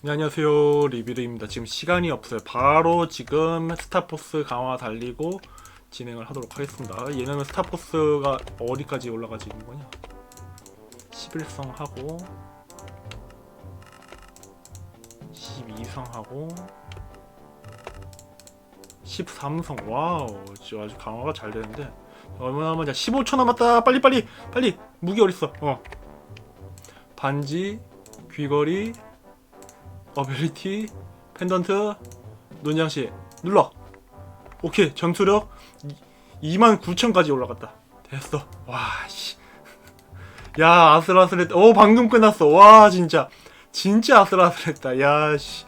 네, 안녕하세요. 리비르입니다. 지금 시간이 없어요. 바로 지금 스타포스 강화 달리고 진행을 하도록 하겠습니다. 얘는 스타포스가 어디까지 올라가지 있는 거냐? 11성 하고 12성 하고 13성. 와우 아주 강화가 잘 되는데. 얼마 남았냐? 15초 남았다. 빨리 빨리 빨리. 무기 어딨어? 어. 반지 귀걸이 어빌리티 펜던트 논장씨 눌러. 오케이 전투력 29,000까지 올라갔다. 됐어. 와씨. 야 아슬아슬했다. 오 방금 끝났어. 와 진짜. 진짜 아슬아슬했다. 야씨.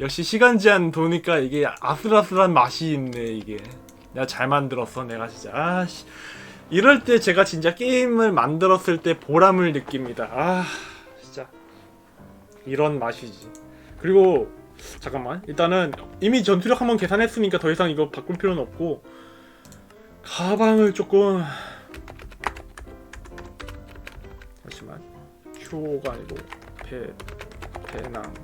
역시 시간 제한 도니까 이게 아슬아슬한 맛이 있네 이게. 내가 잘 만들었어 내가 진짜. 아씨. 이럴 때 제가 진짜 게임을 만들었을 때 보람을 느낍니다. 아 이런 맛이지. 그리고 잠깐만 일단은 이미 전투력 한번 계산했으니까 더 이상 이거 바꿀 필요는 없고 가방을 조금 잠시만. 큐가 아니고 배 배낭.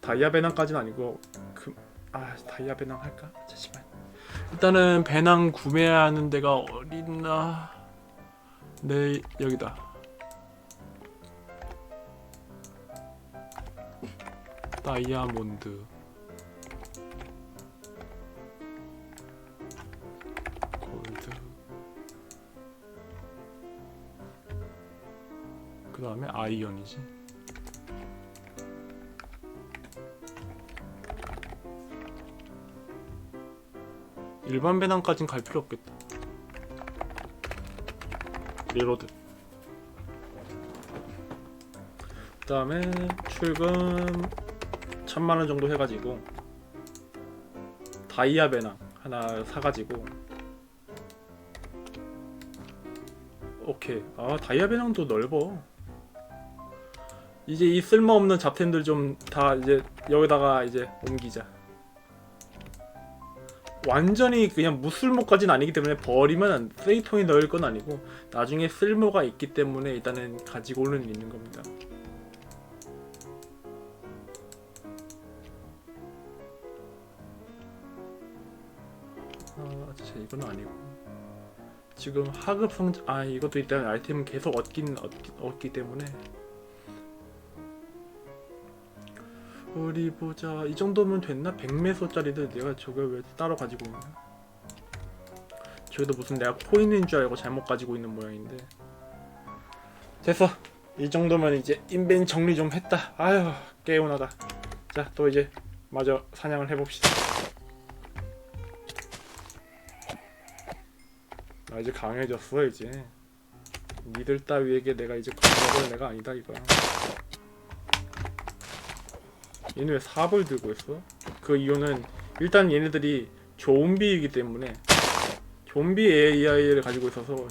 다이아 배낭까지는 아니고 그 아 다이아 배낭 할까? 잠시만. 일단은 배낭 구매하는 데가 어딨나? 네 여기다 다이아몬드. 골드. 그 다음에 아이언이지. 일반 배낭까진 갈 필요 없겠다. 리로드. 그 다음에 출금 천만 원 정도 해가지고 다이아 배낭 하나 사가지고. 오케이. 아 다이아 배낭도 넓어. 이제 이 쓸모없는 잡템들 좀 다 이제 여기다가 이제 옮기자. 완전히 그냥 무쓸모까지는 아니기 때문에 버리면 쓰레기통에 넣을 건 아니고 나중에 쓸모가 있기 때문에 일단은 가지고는 있는 겁니다 아, 이건 아니고. 지금 하급 성아 이것도 일단 아이템은 계속 얻긴 얻, 얻기 때문에. 우리 보자. 이 정도면 됐나? 100메소짜리들 내가 저걸 왜 따로 가지고 있나? 저기도 무슨 내가 코인인 줄 알고 잘못 가지고 있는 모양인데. 됐어. 이 정도면 이제 인벤 정리 좀 했다. 아휴 개운하다. 자 또 이제 마저 사냥을 해봅시다 나 이제 강해졌어 이제. 니들 따위에게 내가 이제 겁먹을 내가 아니다 이거야. 얘는 왜 삽을 들고 있어? 그 이유는 일단 얘네들이 좀비이기 때문에 좀비 AI를 가지고 있어서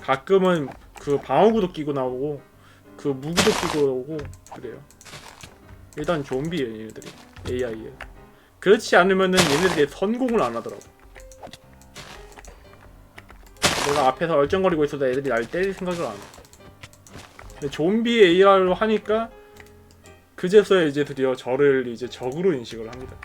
가끔은 그 방어구도 끼고 나오고 그 무기도 끼고 오고 그래요. 일단 좀비예요 얘네들이. AI에. 그렇지 않으면은 얘네들이 선공을 안 하더라고 내가 앞에서 얼쩡거리고 있어도 애들이 날 때릴 생각을 안 해. 근데 좀비 AR로 하니까 그제서야 이제 드디어 저를 이제 적으로 인식을 합니다.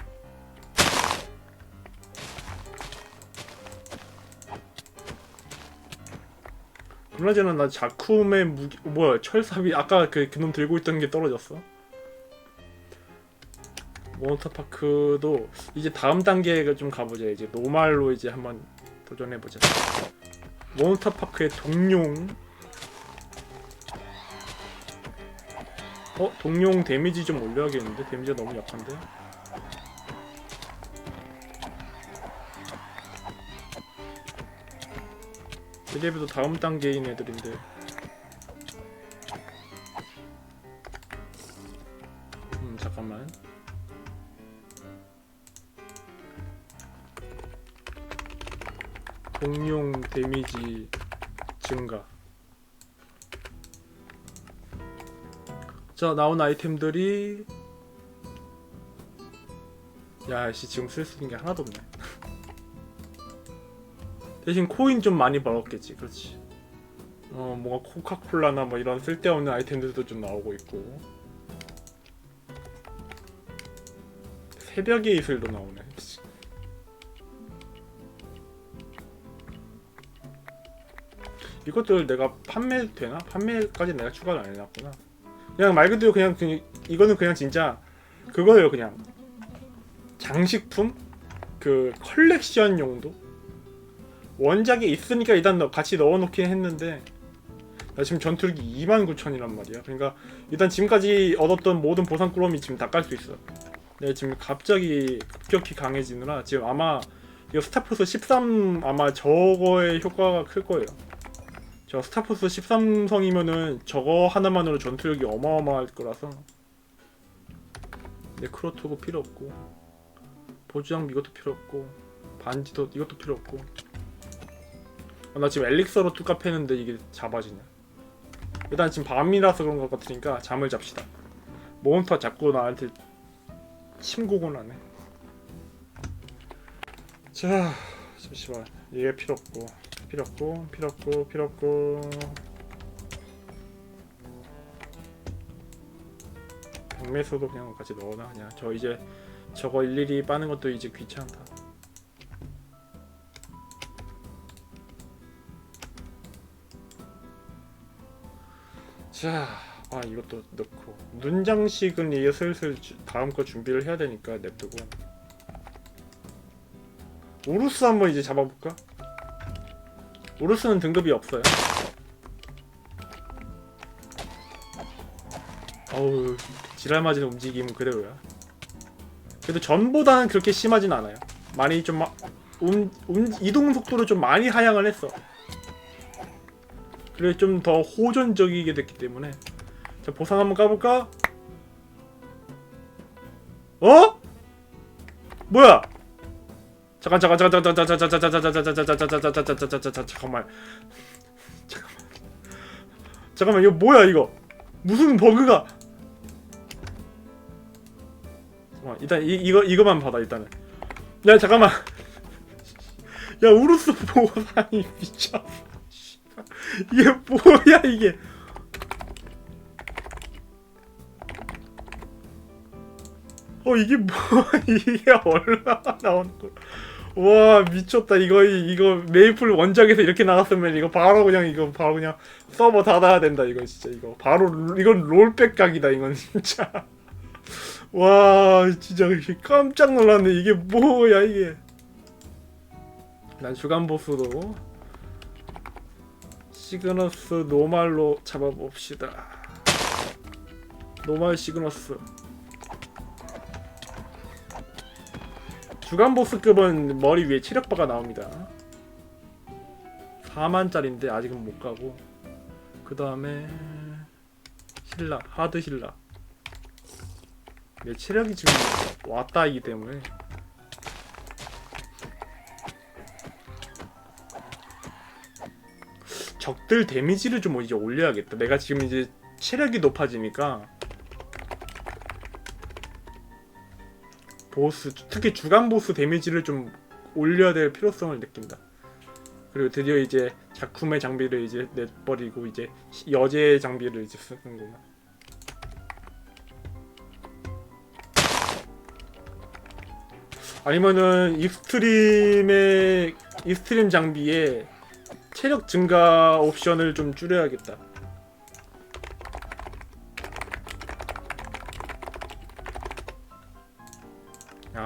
그나저나 나 자쿠의 무기 어, 뭐야 철삽이 아까 그 그놈 들고 있던 게 떨어졌어. 몬스터파크도 이제 다음 단계가 좀 가보자 이제 노말로 이제 한번 도전해보자. 몬스터파크의 동룡 어? 동룡 데미지 좀 올려야겠는데? 데미지가 너무 약한데? 이래봬도 다음 단계인 애들인데 자 나온 아이템들이 야씨 지금 쓸 수 있는 게 하나도 없네. 대신 코인 좀 많이 벌었겠지 그렇지. 어 뭔가 코카콜라나 뭐 이런 쓸데없는 아이템들도 좀 나오고 있고. 새벽의 이슬도 나오네. 이것들 내가 판매 되나? 판매까지 내가 추가를 안 해놨구나. 그냥 말 그대로 그냥 그, 이거는 그냥 진짜 그거예요 그냥 장식품 그 컬렉션 용도 원작이 있으니까 일단 넣- 같이 넣어놓긴 했는데 나 지금 전투력이 29,000이란 말이야. 그러니까 일단 지금까지 얻었던 모든 보상 꾸러미 지금 다 깔 수 있어. 내가 지금 갑자기 급격히 강해지느라 지금 아마 이거 스타포스 13 아마 저거의 효과가 클 거예요. 저 스타포스 13성이면은 저거 하나만으로 전투력이 어마어마할 거라서. 네크로토도 필요 없고 보조장비 이것도 필요 없고 반지도 이것도 필요 없고. 아, 나 지금 엘릭서로 뚜까 패는데 이게 잡아지냐. 일단 지금 밤이라서 그런 것 같으니까 잠을 잡시다. 몬스터 자꾸 나한테 침고곤 하네. 자 잠시만. 얘 필요 없고 필요 없고 필요 없고 필요 없고. 백매소도 그냥 같이 넣어놔 그냥. 저 이제 저거 일일이 빠는 것도 이제 귀찮다. 자, 아 이것도 넣고. 눈장식은 이게 슬슬 주- 다음 거 준비를 해야 되니까 냅두고. 우루스 한번 이제 잡아볼까? 우루스는 등급이 없어요. 어우 지랄 맞은 움직임은 그대로야. 그래도 전보다는 그렇게 심하진 않아요. 많이 좀 마- 움, 움, 이동 속도를 좀 많이 하향을 했어. 그래 좀 더 호전적이게 됐기 때문에 자 보상 한번 까볼까? 어? 뭐야? 잠깐 잠깐 잠깐 잠깐 잠깐 잠깐 잠깐 잠깐 잠깐 잠깐 잠깐 잠깐 잠깐 잠깐 잠깐 잠깐만 잠깐만 잠깐만 이거 뭐야 이거 무슨 버그가 잠깐만 일단 이 이거 이거만 받아 일단은 야 잠깐만 야 우루스 보상이 미쳤어 이게 뭐야 이게 어 이게 뭐야 이게 얼마나 나오는 거야 와 미쳤다. 이거 이거 메이플 원작에서 이렇게 나갔으면 이거 바로 그냥 이거 바로 그냥 서버 닫아야 된다 이거 진짜 이거. 바로 롤- 이건 롤백 각이다 이건 진짜. 와 진짜 깜짝 놀랐네. 이게 뭐야 이게. 난 주간 보스도 시그너스 노말로 잡아봅시다. 노말 시그너스. 주간 보스급은 머리 위에 체력바가 나옵니다. 4만짜리인데 아직은 못 가고. 그 다음에 힐라, 하드 힐라. 내 체력이 지금 왔다 이기 때문에 적들 데미지를 좀 이제 올려야겠다. 내가 지금 이제 체력이 높아지니까 보스 특히 주간 보스 데미지를 좀 올려야 될 필요성을 느낀다. 그리고 드디어 이제 작품의 장비를 이제 내버리고 이제 여제 장비를 이제 쓰는구나. 아니면은 익스트림의 익스트림 장비에 체력 증가 옵션을 좀 줄여야겠다.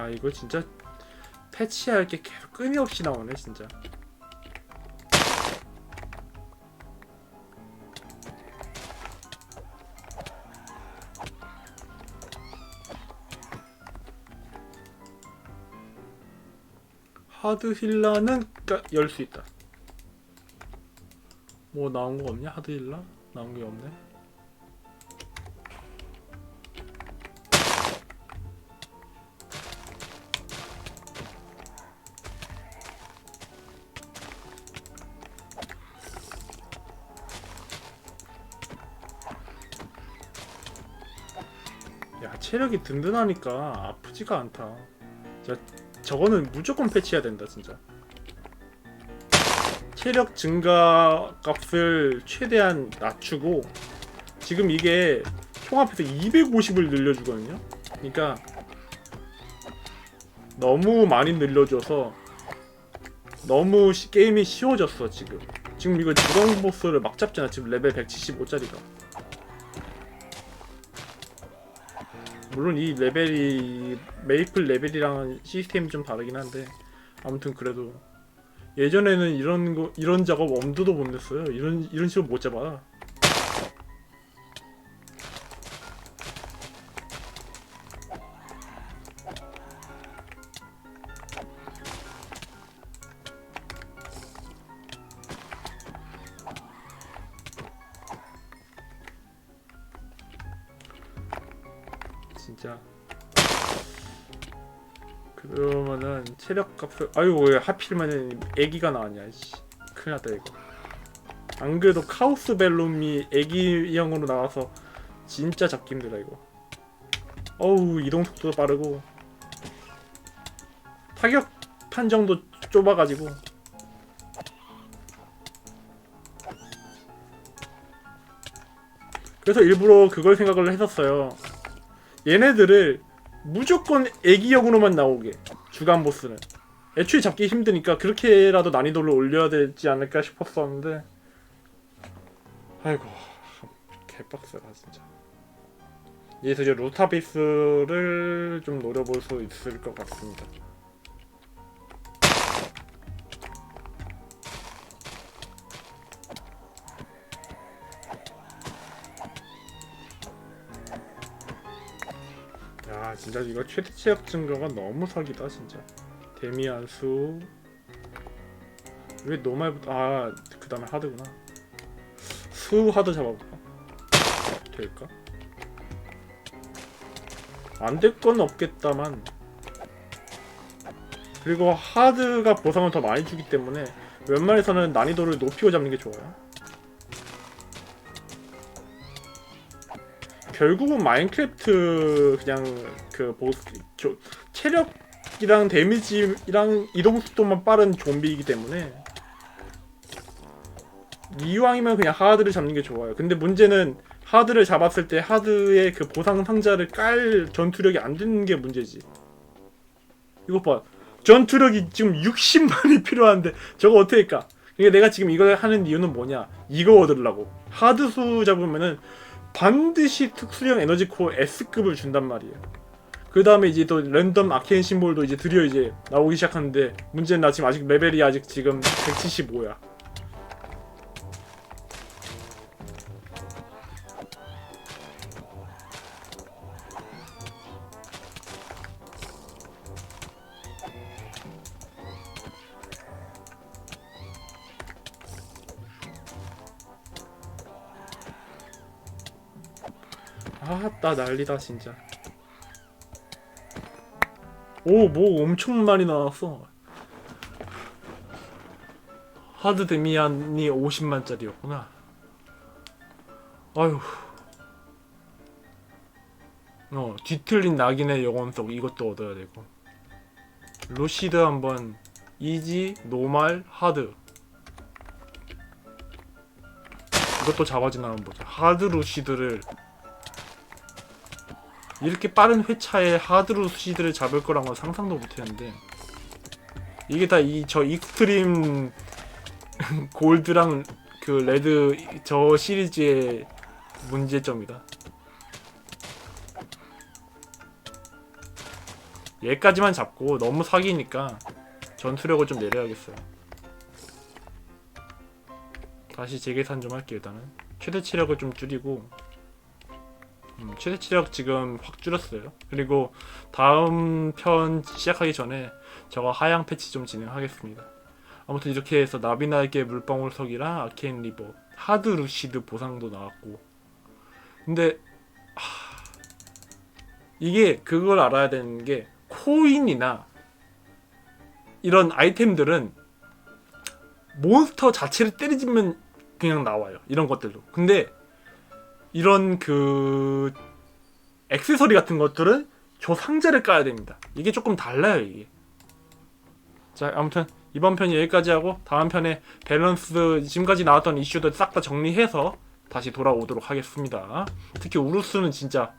아 이거 진짜 패치할 게 계속 끊임없이 나오네 진짜. 하드 힐라는 열 수 있다. 뭐 나온 거 없냐? 하드 힐라? 나온 게 없네. 체력이 든든하니까 아프지가 않다. 자, 저거는 무조건 패치해야 된다 진짜. 체력 증가 값을 최대한 낮추고 지금 이게 총합해서 250을 늘려주거든요. 그러니까 너무 많이 늘려줘서 너무 시- 게임이 쉬워졌어 지금 지금 이거 주강 보스를 막 잡잖아 지금 레벨 175짜리가 물론 이 레벨이 메이플 레벨이랑 시스템이 좀 다르긴 한데 아무튼 그래도. 예전에는 이런 거 이런 작업 엄두도 못 냈어요. 이런 이런 식으로 못 잡아 그러면은 체력 값을 아유 왜 하필이면 애기가 나왔냐 씨. 큰일 났다 이거. 안 그래도 카오스 벨룸이 애기형으로 나와서 진짜 잡기 힘들다 이거. 어우 이동 속도도 빠르고. 타격 판정도 좁아가지고. 그래서 일부러 그걸 생각을 했었어요. 얘네들을 무조건 애기역으로만 나오게. 주간 보스는. 애초에 잡기 힘드니까 그렇게라도 난이도를 올려야 되지 않을까 싶었었는데. 아이고 개빡세다 진짜. 이제서 이제 루타비스를 좀 노려볼 수 있을 것 같습니다 야 진짜 이거 최대 체력 증가가 너무 사기다 진짜. 데미안 수왜 노말부터 아그 다음에 하드구나. 수 하드 잡아볼까? 될까? 안 될 건 없겠다만. 그리고 하드가 보상을 더 많이 주기 때문에 웬만해서는 난이도를 높이고 잡는 게 좋아요 결국은 마인크래프트 그냥 그 보스 저, 체력이랑 데미지랑 이동 속도만 빠른 좀비이기 때문에 이왕이면 그냥 하드를 잡는 게 좋아요. 근데 문제는 하드를 잡았을 때 하드의 그 보상 상자를 깔 전투력이 안 되는 게 문제지. 이것 봐. 전투력이 지금 60만이 필요한데 저거 어떻게 까? 그러니까 내가 지금 이걸 하는 이유는 뭐냐? 이거 얻으려고. 하드 수 잡으면은 반드시 특수형 에너지 코어 S급을 준단 말이에요. 그 다음에 이제 또 랜덤 아케인 심볼도 이제 드디어 이제 나오기 시작하는데 문제는 나 지금 아직 레벨이 아직 지금 175야. 아따 난리다 진짜. 오 뭐 엄청 많이 나왔어. 하드 데미안이 50만짜리였구나. 아휴. 어 뒤틀린 낙인의 영혼석 이것도 얻어야 되고. 루시드 한번 이지 노말 하드. 이것도 잡아지나 한번 보자. 하드 루시드를 이렇게 빠른 회차에 하드로 수시들을 잡을 거란 상상도 못했는데 이게 다 이 저 익스트림 골드랑 그 레드 저 시리즈의 문제점이다. 얘까지만 잡고 너무 사기니까 전투력을 좀 내려야겠어요. 다시 재계산 좀 할게요 일단은 최대 체력을 좀 줄이고 음, 최대 체력 지금 확 줄였어요. 그리고 다음 편 시작하기 전에 저거 하향 패치 좀 진행하겠습니다. 아무튼 이렇게 해서 나비나에게 물방울석이랑 아케인 리버, 하드 루시드 보상도 나왔고. 근데 하... 이게 그걸 알아야 되는 게 코인이나 이런 아이템들은 몬스터 자체를 때리지면 그냥 나와요. 이런 것들도. 근데 이런 그 액세서리 같은 것들은 저 상자를 까야 됩니다. 이게 조금 달라요, 이게. 자, 아무튼 이번 편 여기까지 하고 다음 편에 밸런스 지금까지 나왔던 이슈들 싹 다 정리해서 다시 돌아오도록 하겠습니다. 특히 우루스는 진짜